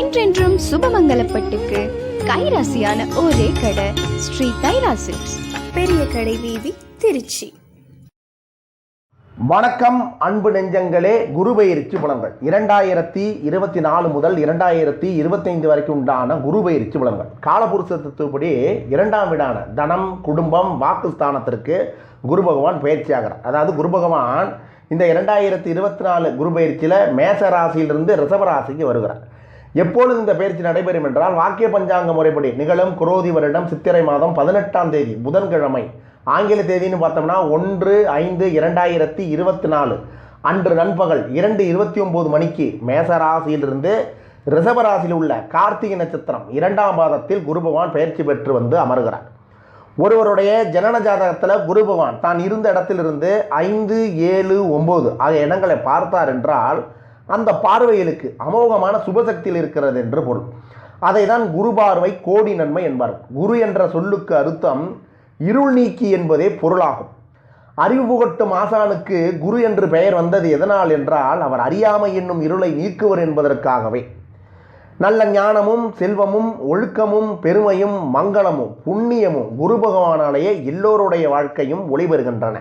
என்றென்றும் சுபமங்கலப்பட்டுக்கு கைராசியான ஒரே கடை ஸ்ரீ கைலாசிக்ஸ் பெரிய கடை வீதி திருச்சி. வணக்கம் அன்பு நெஞ்சங்களே குரு பயிற்சி இரண்டாயிரத்தி இருபத்தி நாலு முதல் இரண்டாயிரத்தி இருபத்தைந்து வரைக்கும் உண்டான குரு புலன்கள் பலன்கள். காலபுருஷ தத்துவப்படி இரண்டாம் வீடான தனம் குடும்பம் வாக்குஸ்தானத்திற்கு குரு பகவான் பயிற்சி ஆகிறார் அதாவது குரு பகவான் இந்த இரண்டாயிரத்தி இருபத்தி நாலு குரு பயிற்சியில் மேச ராசியிலிருந்து ரிஷப ராசிக்கு வருகிறார். எப்பொழுது இந்த பயிற்சி நடைபெறும் என்றால் வாக்கிய பஞ்சாங்க முறைப்படி நிகழும் குரோதி வருடம் சித்திரை மாதம் பதினெட்டாம் தேதி புதன்கிழமை. ஆங்கில தேதின்னு பார்த்தோம்னா ஒன்று ஐந்து இரண்டாயிரத்தி இருபத்தி நாலு அன்று நண்பகல் இரண்டு இருபத்தி ஒம்பது மணிக்கு மேசராசியிலிருந்து ரிஷபராசியில் உள்ள கார்த்திகை நட்சத்திரம் இரண்டாம் பாதத்தில் குரு பகவான் பயிற்சி பெற்று வந்து அமர்கிறார். ஒருவருடைய ஜனன ஜாதகத்தில் குரு பகவான் தான் இருந்த இடத்திலிருந்து ஐந்து ஏழு ஒம்பது ஆகிய இடங்களை பார்த்தார் என்றால் அந்த பார்வைகளுக்கு அமோகமான சுபசக்தியில் இருக்கிறது என்று பொருள். அதை தான் குரு பார்வை கோடி நன்மை என்பார் குரு என்ற சொல்லுக்கு அர்த்தம் இருள் நீக்கி என்பதே பொருளாகும். அறிவு புகட்டும் ஆசானுக்கு குரு என்று பெயர் வந்தது எதனால் என்றால் அவர் அறியாமை என்னும் இருளை நீக்குவர் என்பதற்காகவே. நல்ல ஞானமும் செல்வமும் ஒழுக்கமும் பெருமையும் மங்களமும் புண்ணியமும் குரு பகவானாலேயே எல்லோருடைய வாழ்க்கையும் ஒளிபெறுகின்றன.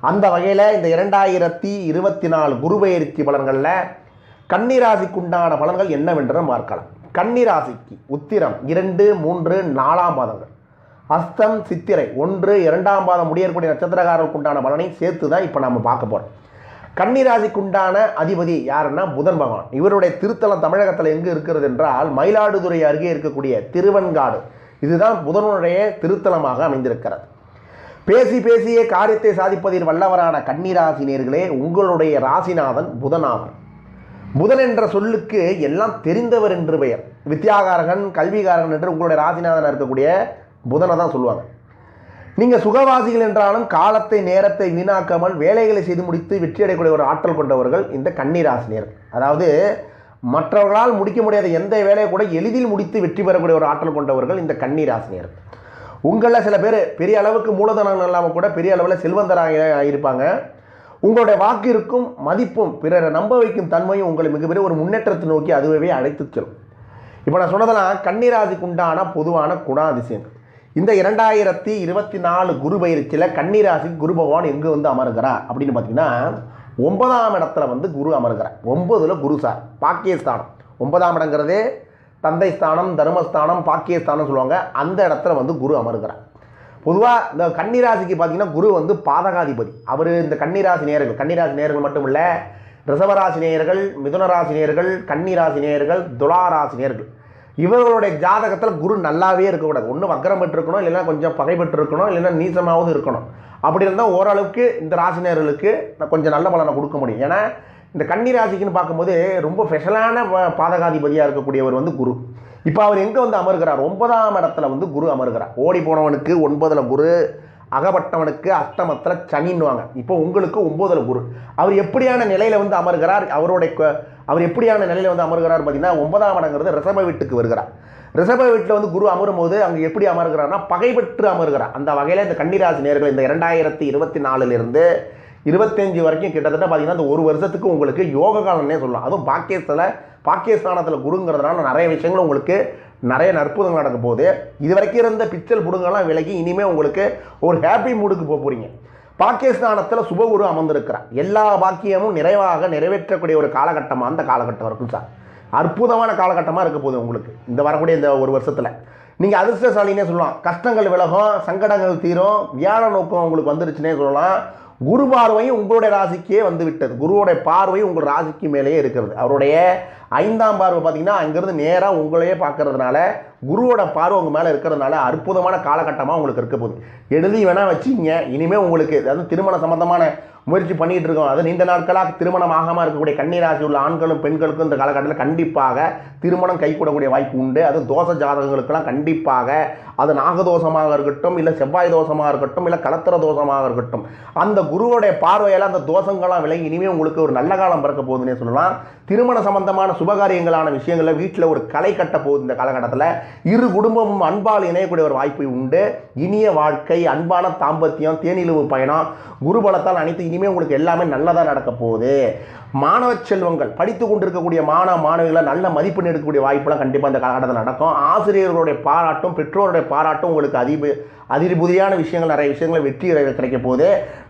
அந்த வகையில் இந்த இரண்டாயிரத்தி இருபத்தி நாலு குரு பயிற்சி பலன்களில் கன்னிராசிக்குண்டான பலன்கள் என்னவென்று பார்க்கலாம். கன்னிராசிக்கு உத்திரம் இரண்டு மூன்று நாலாம் பாதங்கள். அஸ்தம் சித்திரை ஒன்று இரண்டாம் பாதம் முடியக்கூடிய நட்சத்திரக்காரர்களுக்கு உண்டான பலனை சேர்த்து தான் இப்போ நம்ம பார்க்க போகிறோம் கன்னிராசிக்குண்டான அதிபதி யாருன்னா புதன் பகவான். இவருடைய திருத்தலம் தமிழகத்தில் எங்கு இருக்கிறது என்றால் மயிலாடுதுறை அருகே இருக்கக்கூடிய திருவன்காடு. இதுதான் புதனுடைய திருத்தலமாக அமைந்திருக்கிறது. பேசி பேசியே காரியத்தை சாதிப்பதில் வல்லவரான கன்னிராசினியர்களே உங்களுடைய ராசிநாதன் புதனாவர். புதன் என்ற சொல்லுக்கு எல்லாம் தெரிந்தவர் என்று பெயர். வித்தியாகாரகன் கல்விகாரகன் என்று உங்களுடைய ராசிநாதனாக இருக்கக்கூடிய புதனை தான் சொல்லுவாங்க. நீங்கள் சுகவாசிகள் என்றாலும் காலத்தை நேரத்தை வீணாக்காமல் வேலைகளை செய்து முடித்து வெற்றியடையக்கூடிய ஒரு ஆற்றல் கொண்டவர்கள் இந்த கன்னிராசினியர் அதாவது மற்றவர்களால் முடிக்க முடியாத எந்த வேலையை கூட எளிதில் முடித்து வெற்றி பெறக்கூடிய ஒரு ஆற்றல் கொண்டவர்கள் இந்த கன்னிராசினியர் உங்களில் சில பேர் பெரிய அளவுக்கு மூலதனம் இல்லாமல் கூட பெரிய அளவில் செல்வந்தராக இருப்பாங்க. உங்களுடைய வாக்கிற்கும் மதிப்பும் பிறரை நம்ப வைக்கும் தன்மையும் உங்களை மிகப்பெரிய ஒரு முன்னேற்றத்தை நோக்கி அதுவே அழைத்து செல்லும். இப்போ நான் சொன்னதெல்லாம் கன்னிராசிக்கு உண்டான பொதுவான குணாதிசயம் இந்த இரண்டாயிரத்தி இருபத்தி நாலு குரு பயிற்சியில் கன்னிராசி குரு பகவான் எங்கே வந்து அமருகிறார் அப்படின்னு பார்த்தீங்கன்னா ஒன்பதாம் இடத்துல வந்து குரு அமருகிறார். ஒன்பதில் குரு சார் பாக்கியஸ்தானம். ஒன்பதாம் இடங்கிறதே தந்தை ஸ்தானம் தர்மஸ்தானம் பாக்கியஸ்தானம் சொல்லுவாங்க. அந்த இடத்துல வந்து குரு அமருகிறார். பொதுவாக இந்த கன்னிராசிக்கு பார்த்தீங்கன்னா குரு வந்து பாதகாதிபதி. அவர் இந்த கன்னிராசி நேர்கள் கன்னிராசி நேர்கள் மட்டும் இல்லை ரிசவராசி நேயர்கள் மிதுனராசி நேயர்கள் கன்னிராசி நேயர்கள் துளாராசி நேயர்கள். இவர்களுடைய ஜாதகத்தில் குரு நல்லாவே இருக்கக்கூடாது. ஒன்று வக்கரம் பெற்றிருக்கணும் இல்லைன்னா கொஞ்சம் பகை பெற்றிருக்கணும் இல்லைன்னா நீசமாவது இருக்கணும். அப்படி இருந்தால் ஓரளவுக்கு இந்த ராசினியர்களுக்கு நான் கொஞ்சம் நல்ல பலனை கொடுக்க முடியும். ஏன்னா இந்த கன்னிராசிக்குன்னு பார்க்கும்போது ரொம்ப ஸ்பெஷலான பாதகாதிபதியாக இருக்கக்கூடியவர் வந்து குரு. இப்போ அவர் எங்கே வந்து அமர்கிறார்? ஒன்பதாம் இடத்துல வந்து குரு அமர்கிறார். ஓடி போனவனுக்கு ஒன்பதில் குரு அகப்பட்டவனுக்கு அஷ்டமத்தில் சனின்னுவாங்க. இப்போ உங்களுக்கு ஒம்பதில் குரு. அவர் எப்படியான நிலையில் வந்து அமர்கிறார்? அவருடைய அவர் எப்படியான நிலையில் வந்து அமர்கிறார் பார்த்தீங்கன்னா ஒன்பதாம் இடங்கிறது ரிஷப வீட்டுக்கு வருகிறார். ரிஷப வீட்டில் வந்து குரு அமரும் போது அங்கே எப்படி அமர்கிறார்னா பகைபற்று அமர்கிறார். அந்த வகையில் இந்த கன்னிராசி நேர்கள் இந்த இரண்டாயிரத்தி இருபத்தி நாலுலேருந்து இருபத்தஞ்சு வரைக்கும் கிட்டத்தட்ட பார்த்தீங்கன்னா அந்த ஒரு வருஷத்துக்கு உங்களுக்கு யோக காலம்னே சொல்லலாம். அதுவும் பாக்கியத்தில் பாக்கியஸ்தானத்தில் குருங்கிறதுனால நிறைய விஷயங்கள் உங்களுக்கு நிறைய நற்புதங்கள் நடக்க போகுது. இது வரைக்கும் இருந்த பிச்சல் புடுங்கெல்லாம் விலகி இனிமேல் உங்களுக்கு ஒரு ஹாப்பி மூடுக்கு போக போகிறீங்க பாகிஸ்தானத்தில் சுபகுரு அமர்ந்திருக்கிறார். எல்லா பாக்கியமும் நிறைவாக நிறைவேற்றக்கூடிய ஒரு காலகட்டமாக அந்த காலகட்டம் இருக்கும் சார். அற்புதமான காலகட்டமாக இருக்க போகுது உங்களுக்கு இந்த வரக்கூடிய இந்த ஒரு வருஷத்தில். நீங்கள் அதிர்ஷ்டசாலினே சொல்லலாம். கஷ்டங்கள் விலகும் சங்கடங்கள் தீரும் வியாழ நோக்கம் உங்களுக்கு வந்துருச்சுன்னே சொல்லலாம். குரு பார்வையும் உங்களுடைய ராசிக்கே வந்து விட்டது குருவோடைய பார்வையும் உங்கள் ராசிக்கு மேலேயே இருக்கிறது. அவருடைய ஐந்தாம் பார்வை பார்த்தீங்கன்னா அங்கேருந்து நேராக உங்களையே பார்க்கறதுனால குருவோட பார்வை உங்கள் மேலே இருக்கிறதுனால அற்புதமான காலகட்டமாக உங்களுக்கு இருக்க போகுது. எழுதி வேணால் வச்சுங்க. இனிமேல் உங்களுக்கு அதாவது திருமண சம்பந்தமான முயற்சி பண்ணிட்டு இருக்கோம். அது நீண்ட நாட்களாக திருமணம் ஆகாமல் இருக்கக்கூடிய கன்னிராசி உள்ள ஆண்களும் பெண்களுக்கும் இந்த காலகட்டத்தில் கண்டிப்பாக திருமணம் கைகூடக்கூடிய வாய்ப்பு உண்டு. அது தோச ஜாதகங்களுக்கெல்லாம் கண்டிப்பாக அது நாகதோஷமாக இருக்கட்டும் இல்லை செவ்வாய் தோஷமாக இருக்கட்டும் இல்லை கலத்திர தோஷமாக இருக்கட்டும். அந்த குருவோடைய பார்வையால் அந்த தோஷங்கள்லாம் விலகி இனிமேல் உங்களுக்கு ஒரு நல்ல காலம் பிறக்க போகுதுன்னே சொல்லலாம். திருமண சம்பந்தமான சுபகாரியங்களான விஷயங்களில் வீட்டில் ஒரு களை கட்ட போகுது இந்த காலகட்டத்தில். இரு குடும்பமும் அன்பால் இணையக்கூடிய ஒரு வாய்ப்பு உண்டு. இனிய வாழ்க்கை அன்பான தாம்பத்தியம் தேனிலவு பயணம் குருபலத்தால் அனைத்து இனிமேல் உங்களுக்கு எல்லாமே நல்லதாக நடக்க போகுது. மாணவ செல்வங்கள் படித்து கொண்டிருக்கக்கூடிய மாணவ மாணவிகளை நல்ல மதிப்பெண் எடுக்கக்கூடிய வாய்ப்புலாம் கண்டிப்பாக இந்த காலகட்டத்தில் நடக்கும். ஆசிரியர்களுடைய பாராட்டும் பெற்றோருடைய பாராட்டும் உங்களுக்கு அதிபு அதிர்புதியான விஷயங்கள் நிறைய விஷயங்களை வெற்றி கிடைக்க போகுது.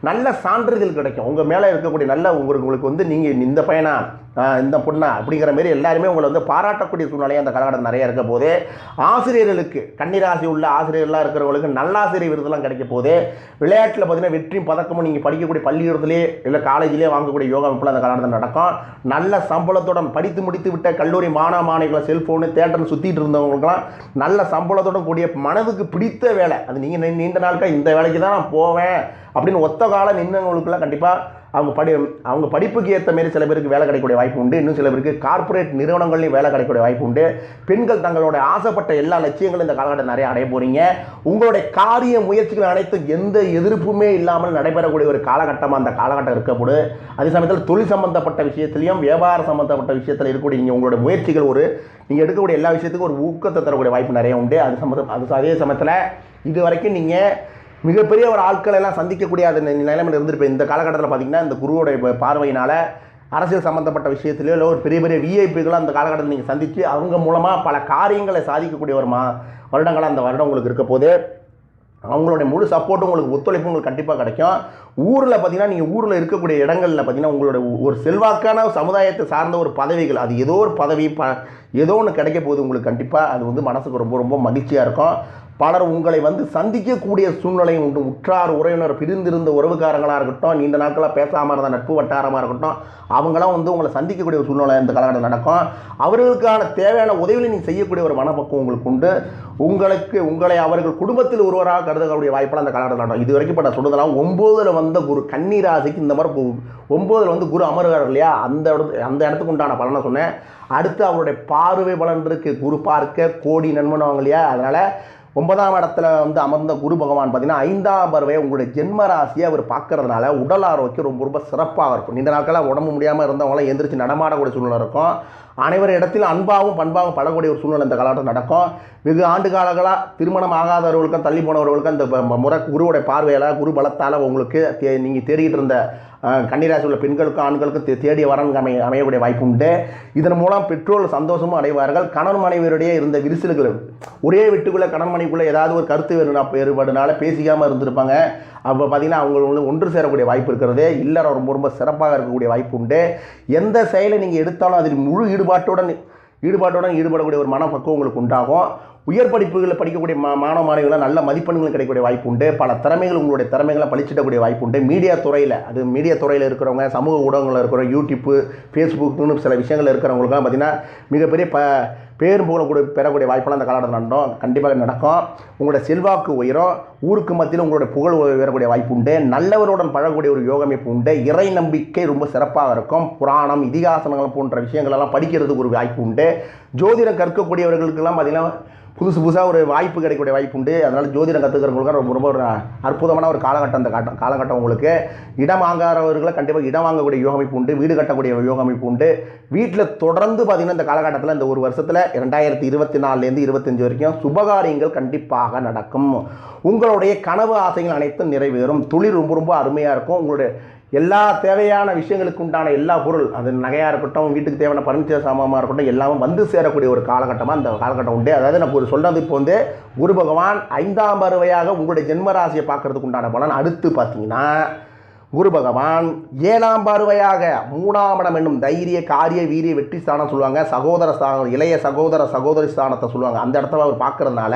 நல்ல சான்றிதழ் கிடைக்கும். உங்கள் மேலே இருக்கக்கூடிய நல்ல உங்களுக்கு உங்களுக்கு வந்து நீங்கள் இந்த பையனா இந்த பொண்ணா அப்படிங்கிற மாதிரி எல்லாருமே உங்களை வந்து பாராட்டக்கூடிய சூழ்நிலையும் அந்த காலகட்டம் நிறைய இருக்க போது ஆசிரியர்களுக்கு கன்னிராசி உள்ள ஆசிரியர்களாக இருக்கிறவங்களுக்கு நல்லாசிரியர் விருதுலாம் கிடைக்க போது விளையாட்டில் பார்த்தீங்கன்னா வெற்றியும் பதக்கமும் நீங்கள் படிக்கக்கூடிய பள்ளிக்கூடத்திலே இல்லை காலேஜிலே வாங்கக்கூடிய யோகா அமைப்பில் அந்த காலகட்டத்தில் நடக்கும். நல்ல சம்பளத்துடன் படித்து முடித்து விட்ட கல்லூரி மாணவ மாணவிகளை செல்ஃபோனு தேட்டர்னு சுற்றிட்டு இருந்தவங்களுக்குலாம் நல்ல சம்பளத்துடன் கூடிய மனதுக்கு பிடித்த வேலை. அது நீங்கள் நீண்ட நாட்கள் இந்த வேலைக்கு தான் நான் போவேன் அப்படின்னு ஒத்த காலம் நின்றவங்களுக்குலாம் கண்டிப்பாக அவங்க படி அவங்க படிப்புக்கு ஏற்ற மாரி சில பேருக்கு வேலை கிடைக்கக்கூடிய வாய்ப்பு உண்டு. இன்னும் சில பேருக்கு கார்ப்பரேட் நிறுவனங்கள்லையும் வேலை கிடைக்கக்கூடிய வாய்ப்பு உண்டு. பெண்கள் தங்களோட ஆசைப்பட்ட எல்லா லட்சியங்களும் இந்த காலகட்டம் நிறைய அடைய போகிறீங்க உங்களுடைய காரிய முயற்சிகள் அனைத்தும் எந்த எதிர்ப்புமே இல்லாமல் நடைபெறக்கூடிய ஒரு காலகட்டமாக அந்த காலகட்டம் இருக்கப்படும் அதே சமயத்தில் தொழில் சம்பந்தப்பட்ட விஷயத்திலையும் வியாபார சம்பந்தப்பட்ட விஷயத்தில் இருக்கக்கூடிய நீங்கள் உங்களோட முயற்சிகள் ஒரு நீங்கள் எடுக்கக்கூடிய எல்லா விஷயத்துக்கும் ஒரு ஊக்கத்தை தரக்கூடிய வாய்ப்பு நிறைய உண்டு. அது சம்மந்தம் அது அதே சமயத்தில் இது வரைக்கும் நீங்கள் மிகப்பெரிய ஒரு ஆட்களை எல்லாம் சந்திக்கக்கூடிய அந்த நிலைமையில் இருந்திருப்பேன். இந்த காலகட்டத்தில் பார்த்தீங்கன்னா இந்த குருவோடைய பார்வையினால் அரசியல் சம்மந்தப்பட்ட விஷயத்திலையோ இல்லை ஒரு பெரிய பெரிய விஐபிகளை அந்த காலகட்டத்தில் நீங்கள் சந்தித்து அவங்க மூலமாக பல காரியங்களை சாதிக்கக்கூடிய ஒரு மா வருடங்களாக அந்த வருடம் உங்களுக்கு இருக்க போது அவங்களுடைய முழு சப்போர்ட்டும் உங்களுக்கு ஒத்துழைப்பும் உங்களுக்கு கண்டிப்பாக கிடைக்கும். ஊரில் பார்த்தீங்கன்னா நீங்கள் ஊரில் இருக்கக்கூடிய இடங்களில் பார்த்தீங்கன்னா உங்களோட ஒரு செல்வாக்கான சமுதாயத்தை சார்ந்த ஒரு பதவிகள் அது ஏதோ ஒரு பதவி ப ஏதோ ஒன்று கிடைக்க போகுது உங்களுக்கு கண்டிப்பாக அது வந்து மனசுக்கு ரொம்ப ரொம்ப மகிழ்ச்சியாக இருக்கும். பலர் உங்களை வந்து சந்திக்கக்கூடிய சூழ்நிலை உண்டு. உற்றார் உறவினர் பிரிந்திருந்த உறவுக்காரங்களாக இருக்கட்டும் நீண்ட நாட்களாக பேசாமல் இருந்த நட்பு வட்டாரமாக இருக்கட்டும் அவங்களாம் வந்து உங்களை சந்திக்கக்கூடிய ஒரு சூழ்நிலை இந்த காலகட்டம் நடக்கும். அவர்களுக்கான தேவையான உதவிகளை நீங்கள் செய்யக்கூடிய ஒரு மனப்பக்குவம் உங்களுக்கு உண்டு. உங்களுக்கு உங்களை அவர்கள் குடும்பத்தில் ஒருவராக கருதக்கூடிய வாய்ப்பெல்லாம் அந்த காலகட்டம் நடக்கும். இது வரைக்கும் இப்போ நான் சொல்றதெல்லாம் ஒம்போதில் வந்த குரு கன்னிராசிக்கு இந்த மாதிரி போ- வந்து குரு அமருகிறார் இல்லையா? அந்த இடத்து அந்த இடத்துக்கு உண்டான பலனை சொன்னேன். அடுத்து அவருடைய பார்வை பலன் இருக்குது குரு பார்க்க கோடி நண்பன் இல்லையா? அதனால் ஒன்பதாம் இடத்துல வந்து அமர்ந்த குரு பகவான் பார்த்தீங்கன்னா ஐந்தாம் பருவை உங்களுடைய ஜென்ம ராசியை அவர் பார்க்கறதுனால உடல் ஆரோக்கியம் ரொம்ப ரொம்ப சிறப்பாக இருக்கும். இந்த நாட்களாக உடம்பு முடியாமல் இருந்தவங்களாம் எந்திரிச்சு நடமாடக்கூடிய சூழ்நிலை இருக்கும். அனைவர் இடத்தில் அன்பாகவும் பண்பாகவும் பழகக்கூடிய ஒரு சூழ்நிலை இந்த காலகட்டம் நடக்கும். வெகு ஆண்டு காலங்களாக திருமணம் ஆகாதவர்களுக்கும் தள்ளி போனவர்களுக்கும் இந்த முறை குருவுடைய பார்வையால் குரு பலத்தால் உங்களுக்கு தே நீங்கள் தேடிட்டு இருந்த கன்னிராசி உள்ள பெண்களுக்கும் ஆண்களுக்கும் தே- தேடிய வரன் அமைய அமையக்கூடிய வாய்ப்பு உண்டு. இதன் மூலம் பெற்றோர் சந்தோஷமும் அடைவார்கள். கணவன் மனைவியருடைய இருந்த விரிசல்கள் ஒரே வீட்டுக்குள்ளே கணவன் மனைவிக்குள்ளே ஏதாவது ஒரு கருத்து வேறுபாடுனால பேசிக்காமல் இருந்திருப்பாங்க. அப்போ பார்த்தீங்கன்னா அவங்க வந்து ஒன்று சேரக்கூடிய வாய்ப்பு இருக்கிறது இல்லறம் ரொம்ப ரொம்ப சிறப்பாக இருக்கக்கூடிய வாய்ப்பு உண்டு. எந்த செயலை நீங்கள் எடுத்தாலும் அதில் முழு ஈடுபாட்டுடன் ஈடுபாட்டுடன் ஈடுபடக்கூடிய ஒரு மனப்பக்குவம் உங்களுக்கு உண்டாகும். உயர் படிப்புகளில் படிக்கக்கூடிய மா மாணவ மாணவிகளை நல்ல மதிப்பெண்கள் கிடைக்கக்கூடிய வாய்ப்பு உண்டு. பல திறமைகள் உங்களுடைய திறமைகளை பழிச்சிடக்கூடிய வாய்ப்பு உண்டு. மீடியா துறையில் அது மீடியா துறையில் இருக்கிறவங்க சமூக ஊடகங்களில் இருக்கிற யூடியூப்பு ஃபேஸ்புக்னு சில விஷயங்கள் இருக்கிறவங்களுக்குலாம் பார்த்தீங்கன்னா மிகப்பெரிய ப பேர் புகழக்கூடிய பெறக்கூடிய வாய்ப்பெல்லாம் அந்த காலகட்டத்தில் நடக்கும் கண்டிப்பாக நடக்கும். உங்களோட செல்வாக்கு உயரும். ஊருக்கு மத்தியில் உங்களுடைய புகழ் உயரக்கூடிய வாய்ப்பு உண்டு. நல்லவருடன் பழகக்கூடிய ஒரு யோகமைப்பு உண்டு. இறை நம்பிக்கை ரொம்ப சிறப்பாக இருக்கும். புராணம் இதிகாசனங்கள் போன்ற விஷயங்களெல்லாம் படிக்கிறதுக்கு ஒரு வாய்ப்பு உண்டு. ஜோதிடம் கற்கக்கூடியவர்களுக்கெல்லாம் பார்த்திங்கன்னா புதுசு புதுசாக ஒரு வாய்ப்பு கிடைக்கக்கூடிய வாய்ப்பு உண்டு. அதனால் ஜோதிடம் கற்றுக்கிறவங்களுக்கு ரொம்ப ரொம்ப ஒரு அற்புதமான ஒரு காலகட்டம் அந்த காட்டம் காலகட்டம் உங்களுக்கு. இடம் வாங்காதவர்களை கண்டிப்பாக இடம் வாங்கக்கூடிய யோகமைப்பு உண்டு. வீடு கட்டக்கூடிய யோகமைப்பு உண்டு. வீட்டில் தொடர்ந்து பார்த்திங்கன்னா இந்த காலகட்டத்தில் இந்த ஒரு வருஷத்தில் இரண்டாயிரத்தி இருபத்தி நாலுலேருந்து இருபத்தஞ்சு வரைக்கும் சுபகாரியங்கள் கண்டிப்பாக நடக்கும். உங்களுடைய கனவு ஆசைகள் அனைத்தும் நிறைவேறும். தொழில் ரொம்ப ரொம்ப அருமையாக இருக்கும். உங்களுடைய எல்லா தேவையான விஷயங்களுக்கு உண்டான எல்லா பொருள் அது நகையாக இருக்கட்டும் வீட்டுக்கு தேவையான பர்னிச்சர் சாமானாக இருக்கட்டும் எல்லாமே வந்து சேரக்கூடிய ஒரு காலகட்டமாக அந்த காலகட்டம் உண்டு. அதாவது நான் ஒரு சொல்கிறது இப்போ வந்து குரு பகவான் ஐந்தாம் பருவையாக உங்களுடைய ஜென்ம ராசியை உண்டான பலன் அடுத்து பார்த்தீங்கன்னா குரு பகவான் ஏழாம் பார்வையாக மூணாம் இடம் என்னும் தைரிய காரிய வீரிய வெற்றி ஸ்தானம் சொல்லுவாங்க. சகோதர ஸ்தானம் இளைய சகோதர சகோதரி ஸ்தானத்தை சொல்லுவாங்க. அந்த இடத்துல அவர் பார்க்குறதுனால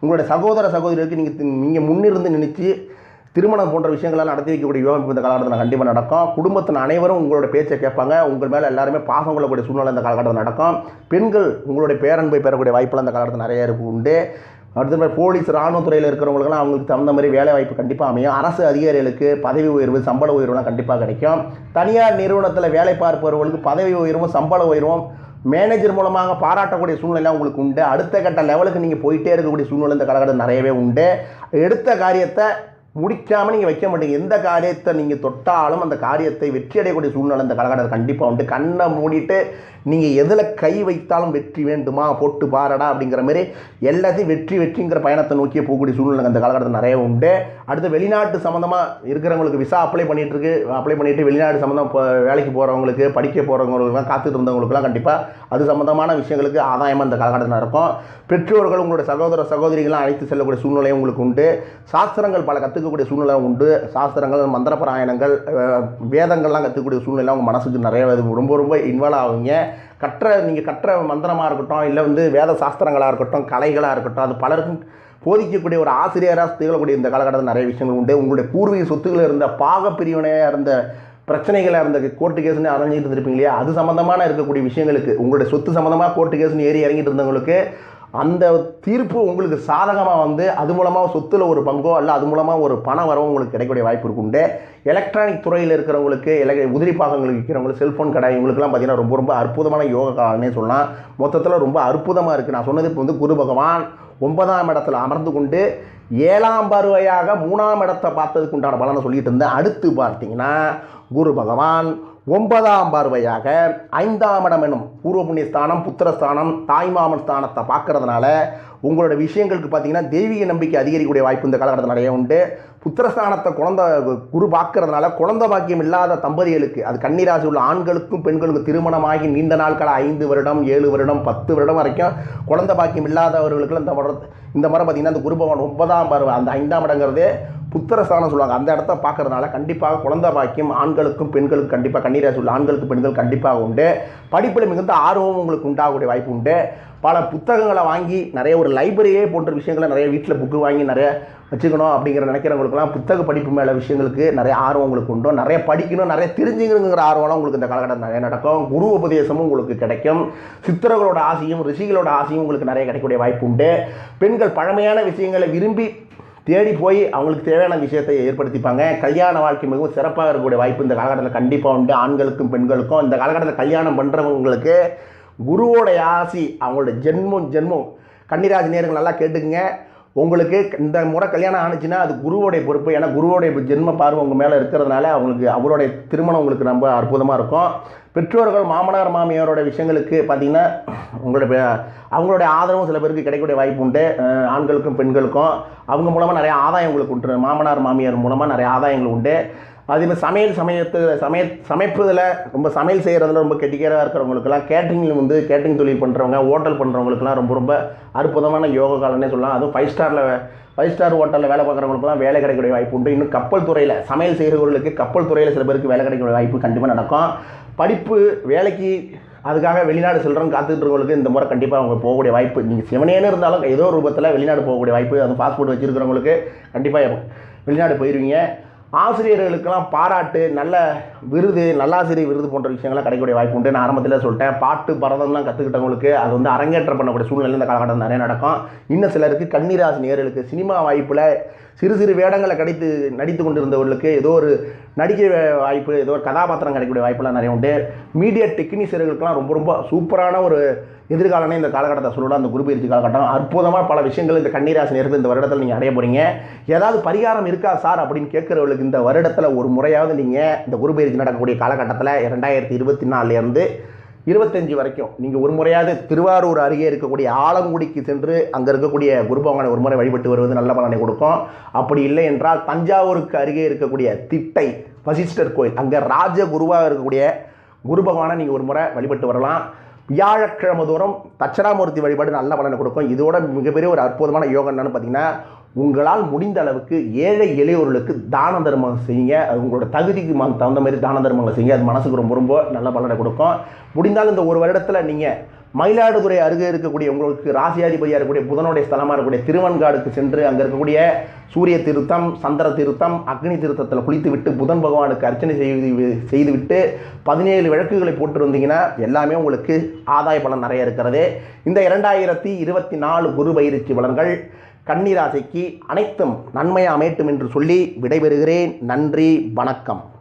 உங்களுடைய சகோதர சகோதரிக்கு நீங்கள் நீங்கள் முன்னிருந்து நினைச்சு திருமணம் போன்ற விஷயங்கள்லாம் நடத்தி வைக்கக்கூடிய யோகம் இந்த காலகட்டத்தில் கண்டிப்பாக நடக்கும். குடும்பத்தின் அனைவரும் உங்களோட பேச்சை கேட்பாங்க. உங்கள் மேலே எல்லாருமே பாசம் கொள்ளக்கூடிய சூழ்நிலை இந்த காலகட்டத்தில் நடக்கும். பெண்கள் உங்களுடைய பேரன்பை பெறக்கூடிய வாய்ப்புகள் இந்த காலகட்டத்தில் நிறைய இருக்கு உண்டு. அடுத்த மாதிரி போலீஸ் ராணுவத்துறையில் இருக்கிறவங்களுக்குலாம் அவங்களுக்கு தகுந்த மாதிரி வேலை வாய்ப்பு கண்டிப்பாக அமையும். அரசு அதிகாரிகளுக்கு பதவி உயர்வு சம்பள உயர்வுலாம் கண்டிப்பாக கிடைக்கும். தனியார் நிறுவனத்தில் வேலை பார்ப்பவர்களுக்கு பதவி உயர்வும் சம்பள உயர்வும் மேனேஜர் மூலமாக பாராட்டக்கூடிய சூழ்நிலை உங்களுக்கு உண்டு. அடுத்த கட்ட லெவலுக்கு நீங்கள் போயிட்டே இருக்கக்கூடிய சூழ்நிலை இந்த காலகட்டம் நிறையவே உண்டு. எடுத்த காரியத்தை முடிக்காமல் நீங்கள் வைக்க மாட்டீங்க. எந்த காரியத்தை நீங்கள் தொட்டாலும் அந்த காரியத்தை வெற்றி அடையக்கூடிய சூழ்நிலை இந்த காலகட்டத்தில் கண்டிப்பாக உண்டு கண்ணை மூடிட்டு நீங்கள் எதில் கை வைத்தாலும் வெற்றி வேண்டுமா போட்டு பாரடா அப்படிங்கிற மாதிரி எல்லாத்தையும் வெற்றி வெற்றிங்கிற பயணத்தை நோக்கியே போகக்கூடிய சூழ்நிலை அந்த காலகட்டத்தில் நிறைய உண்டு அடுத்து வெளிநாட்டு சம்மந்தமாக இருக்கிறவங்களுக்கு விசா அப்ளை பண்ணிகிட்ருக்கு அப்ளை பண்ணிவிட்டு வெளிநாடு சம்மந்தம் இப்போ வேலைக்கு போகிறவங்களுக்கு படிக்க போகிறவங்களுக்குலாம் காத்துட்டு இருந்தவங்களுக்குலாம் கண்டிப்பாக அது சம்மந்தமான விஷயங்களுக்கு ஆதாயமாக இந்த காலகட்டத்தில் இருக்கும் பெற்றோர்கள் உங்களுடைய சகோதர சகோதரிகளாம் அழைத்து செல்லக்கூடிய சூழ்நிலையும் உங்களுக்கு உண்டு சாஸ்திரங்கள் பல கற்றுக்க கற்றுக்கக்கூடிய சூழ்நிலை உண்டு. சாஸ்திரங்கள் மந்திரபராயணங்கள் வேதங்கள்லாம் கற்றுக்கக்கூடிய சூழ்நிலை உங்கள் மனசுக்கு நிறைய ரொம்ப ரொம்ப இன்வால்வ் ஆகுங்க கற்ற நீங்கள் கற்ற மந்திரமாக இருக்கட்டும் இல்லை வந்து வேத சாஸ்திரங்களாக இருக்கட்டும் கலைகளாக இருக்கட்டும் அது பலருக்கும் போதிக்கக்கூடிய ஒரு ஆசிரியராக திகழக்கூடிய இந்த காலகட்டத்தில் நிறைய விஷயங்கள் உண்டு. உங்களுடைய பூர்வீக சொத்துக்கள் இருந்த பாக பிரிவினையாக இருந்த பிரச்சனைகளாக இருந்த கோர்ட்டு கேஸ்னு அரைஞ்சிட்டு இருந்திருப்பீங்க இல்லையா? அது சம்மந்தமான இருக்கக்கூடிய விஷயங்களுக்கு உங்களுடைய சொத்து சம்மந்தமாக கோர்ட்டு கேஸ்னு ஏறி இறங்கிட்டு இருந்தவங்களுக்கு அந்த தீர்ப்பு உங்களுக்கு சாதகமாக வந்து அது மூலமாக சொத்துல ஒரு பங்கோ அல்ல அது மூலமாக ஒரு பண வரவும் உங்களுக்கு கிடைக்கக்கூடிய வாய்ப்பு இருக்குண்டு எலக்ட்ரானிக் துறையில் இருக்கிறவங்களுக்கு எல உதிரி பாகங்களுக்கு விற்கிறவங்களுக்கு செல்ஃபோன் கடை இவங்களுக்குலாம் பார்த்திங்கன்னா ரொம்ப ரொம்ப அற்புதமான யோக காலனே சொல்லலாம். மொத்தத்தில் ரொம்ப அற்புதமாக இருக்குது நான் சொன்னது இப்போ வந்து குரு பகவான் ஒன்பதாம் இடத்துல அமர்ந்து கொண்டு ஏழாம் பருவையாக மூணாம் இடத்தை பார்த்ததுக்கு உண்டான பலனை சொல்லிட்டு இருந்தேன். அடுத்து பார்த்தீங்கன்னா குரு பகவான் ஒன்பதாம் பார்வையாக ஐந்தாம் இடம் எனும் பூர்வ புண்ணிய ஸ்தானம் புத்திரஸ்தானம் தாய்மாமன் ஸ்தானத்தை பார்க்கறதுனால உங்களோட விஷயங்களுக்கு பார்த்தீங்கன்னா தெய்வீக நம்பிக்கை அதிகரிக்கக்கூடிய வாய்ப்பு இந்த காலகட்டத்தில் நிறைய உண்டு. புத்திரஸ்தானத்தை குழந்த குரு பார்க்கறதுனால குழந்த பாக்கியம் இல்லாத தம்பதிகளுக்கு அது கன்னிராசி உள்ள ஆண்களுக்கும் பெண்களுக்கும் திருமணமாகி நீண்ட நாட்கள் ஐந்து வருடம் ஏழு வருடம் பத்து வருடம் வரைக்கும் குழந்த பாக்கியம் இல்லாதவர்களுக்கு இந்த முறை இந்த முறை பார்த்தீங்கன்னா அந்த குரு பகவான் ஒன்பதாம் பருவம் அந்த ஐந்தாம் இடங்கிறதே புத்திரஸ்தானம் சொல்லுவாங்க. அந்த இடத்த பார்க்கறதுனால கண்டிப்பாக குழந்தை பாக்கியம் ஆண்களுக்கும் பெண்களுக்கும் கண்டிப்பாக கண்ணீராசி சொல்ல ஆண்களுக்கு பெண்கள் கண்டிப்பாக உண்டு. படிப்பில் மிகுந்த ஆர்வம் உங்களுக்கு உண்டாகக்கூடிய வாய்ப்பு உண்டு. பல புத்தகங்களை வாங்கி நிறைய ஒரு லைப்ரரியே போன்ற விஷயங்களை நிறைய வீட்டில் புக்கு வாங்கி நிறைய வச்சுக்கணும் அப்படிங்கிற நினைக்கிறவங்களுக்குலாம் புத்தக படிப்பு மேலே விஷயங்களுக்கு நிறைய ஆர்வம் உங்களுக்கு உண்டு. நிறைய படிக்கணும் நிறைய தெரிஞ்சுக்கணுங்கிற ஆர்வம்லாம் உங்களுக்கு இந்த காலகட்டம் நிறைய நடக்கும். குரு உபதேசமும் உங்களுக்கு கிடைக்கும். சித்தர்களோட ஆசையும் ரிஷிகளோட ஆசையும் உங்களுக்கு நிறைய கிடைக்கக்கூடிய வாய்ப்பு உண்டு. பெண்கள் பழமையான விஷயங்களை விரும்பி தேடி போய் அவங்களுக்கு தேவையான விஷயத்தை ஏற்படுத்திப்பாங்க. கல்யாண வாழ்க்கை மிகவும் சிறப்பாக இருக்கக்கூடிய வாய்ப்பு இந்த காலகட்டத்தில் கண்டிப்பாக உண்டு. ஆண்களுக்கும் பெண்களுக்கும். இந்த காலகட்டத்தில் கல்யாணம் பண்ணுறவங்களுக்கு குருவோடைய ஆசி அவங்களோட ஜென்மம் ஜென்மம். கன்னிராசி நேர்கள் நல்லா கேட்டுக்குங்க. உங்களுக்கு இந்த முறை கல்யாணம் ஆணுச்சுன்னா அது குருவோடைய பொறுப்பு. ஏன்னா குருவோடைய ஜென்ம பார்வை உங்கள் மேலே இருக்கிறதுனால அவங்களுக்கு அவருடைய திருமணம் உங்களுக்கு ரொம்ப அற்புதமாக இருக்கும். பெற்றோர்கள் மாமனார் மாமியாரோட விஷயங்களுக்கு பார்த்தீங்கன்னா உங்களுடைய அவங்களுடைய ஆதரவும் சில பேருக்கு கிடைக்கக்கூடிய வாய்ப்பு உண்டு. ஆண்களுக்கும் பெண்களுக்கும். அவங்க மூலமாக நிறைய ஆதாயம் உங்களுக்கு உண்டு. மாமனார் மாமியார் மூலமாக நிறைய ஆதாயங்கள் உண்டு. அதே மாதிரி சமையல் சமயத்து சமய சமைப்பதில் ரொம்ப சமையல் செய்கிறதுல ரொம்ப கெட்டிக்கராக இருக்கிறவங்களுக்குலாம் கேட்ரிங்கில் வந்து கேட்ரிங் தொழில் பண்ணுறவங்க ஹோட்டல் பண்ணுறவங்களுக்குலாம் ரொம்ப ரொம்ப அற்புதமான யோக காலம்னே சொல்லலாம். அதுவும் ஃபைவ் ஸ்டாரில் ஃபைவ் ஸ்டார் ஹோட்டலில் வேலை பார்க்குறவங்களுக்குலாம் வேலை கிடைக்கக்கூடிய வாய்ப்பு உண்டு. இன்னும் கப்பல் துறையில் சமையல் செய்கிறவர்களுக்கு கப்பல் துறையில் சில பேருக்கு வேலை கிடைக்கக்கூடிய வாய்ப்பு கண்டிப்பாக நடக்கும். படிப்பு வேலைக்கு அதுக்காக வெளிநாடு செல்கிறவங்க காத்துக்கிட்டு இருக்கவங்களுக்கு இந்த முறை கண்டிப்பாக அவங்க போகக்கூடிய வாய்ப்பு. நீங்கள் சிவனேன்னு இருந்தாலும் ஏதோ ரூபத்தில் வெளிநாடு போகக்கூடிய வாய்ப்பு அது பாஸ்போர்ட் வச்சுருக்கிறவங்களுக்கு கண்டிப்பாக வெளிநாடு போயிடுவீங்க ஆசிரியர்களுக்கெல்லாம் பாராட்டு நல்ல விருது நல்லாசிரியர் விருது போன்ற விஷயங்கள்லாம் கிடைக்கக்கூடிய வாய்ப்பு உண்டு. நான் ஆரம்பத்தில் சொல்லிட்டேன் பாட்டு பரதம்லாம் கற்றுக்கிட்டவங்களுக்கு அது வந்து அரங்கேற்றம் பண்ணக்கூடிய சூழ்நிலை இந்த காலகட்டம் நிறைய நடக்கும். இன்னும் சிலருக்கு கன்னிராசி நேர்களுக்கு சினிமா வாய்ப்பில் சிறு சிறு வேடங்களை கிடைத்து நடித்து கொண்டிருந்தவர்களுக்கு ஏதோ ஒரு நடிக்க வாய்ப்பு ஏதோ ஒரு கதாபாத்திரம் கிடைக்கக்கூடிய வாய்ப்பெல்லாம் நிறைய உண்டு. மீடியா டெக்னீஷியர்களுக்கெல்லாம் ரொம்ப ரொம்ப சூப்பரான ஒரு எதிர்காலமே இந்த காலகட்டத்தை சொல்லலாம். அந்த குரு பயிற்சி காலகட்டம் அற்புதமாக பல விஷயங்கள் இந்த கன்னிராசி நேரத்தில் இந்த வருடத்தில் நீங்கள் அடைய போகிறீங்க ஏதாவது பரிகாரம் இருக்கா சார் அப்படின்னு கேட்குறவர்களுக்கு இந்த வருடத்தில் ஒரு முறையாவது நீங்கள் இந்த குரு பயிற்சி நடக்கக்கூடிய காலகட்டத்தில் ரெண்டாயிரத்தி இருபத்தி நாலுலேருந்து இருபத்தஞ்சு வரைக்கும். நீங்கள் ஒரு முறையாவது திருவாரூர் அருகே இருக்கக்கூடிய ஆலங்குடிக்கு சென்று அங்கே இருக்கக்கூடிய குருபவனை ஒரு முறை வழிபட்டு வருவது நல்ல பலனை கொடுக்கும். அப்படி இல்லை என்றால் தஞ்சாவூருக்கு அருகே இருக்கக்கூடிய திட்டை வசிஷ்டர் கோயில் அங்கே ராஜ குருவாக இருக்கக்கூடிய குரு பகவானை நீங்கள் ஒரு முறை வழிபட்டு வரலாம். வியாழக்கிழமை தோறும் தட்சணாமூர்த்தி வழிபாடு நல்ல பலனை கொடுக்கும். இதோட மிகப்பெரிய ஒரு அற்புதமான யோகம் என்னன்னு பார்த்தீங்கன்னா உங்களால் முடிந்த அளவுக்கு ஏழை எளியோர்களுக்கு தான தர்மம் செய்யுங்க. அது உங்களோட தகுதிக்கு ம- தகுந்த மாதிரி தான தர்மங்களை செய்யுங்க. அது மனசுக்கு ரொம்ப ரொம்ப நல்ல பலனை கொடுக்கும். முடிந்தால் இந்த ஒரு வருடத்தில் நீங்கள் மயிலாடுதுறை அருகே இருக்கக்கூடிய உங்களுக்கு ராசியாதிபதியாக இருக்கக்கூடிய புதனுடைய ஸ்தலமாக இருக்கக்கூடிய திருவன்காடுக்கு சென்று அங்கே இருக்கக்கூடிய சூரிய திருத்தம் சந்திர திருத்தம் அக்னி திருத்தத்தில் குளித்து விட்டு புதன் பகவானுக்கு அர்ச்சனை செய்து செய்துவிட்டு பதினேழு விளக்குகளை போட்டுருந்தீங்கன்னா எல்லாமே உங்களுக்கு ஆதாய பலன் நிறைய இருக்கிறது. இந்த இரண்டாயிரத்தி இருபத்தி நாலு குரு பயிற்சி பலன்கள் கன்னிராசிக்கு அனைத்தும் நன்மையாக அமையட்டும் என்று சொல்லி விடைபெறுகிறேன். நன்றி வணக்கம்.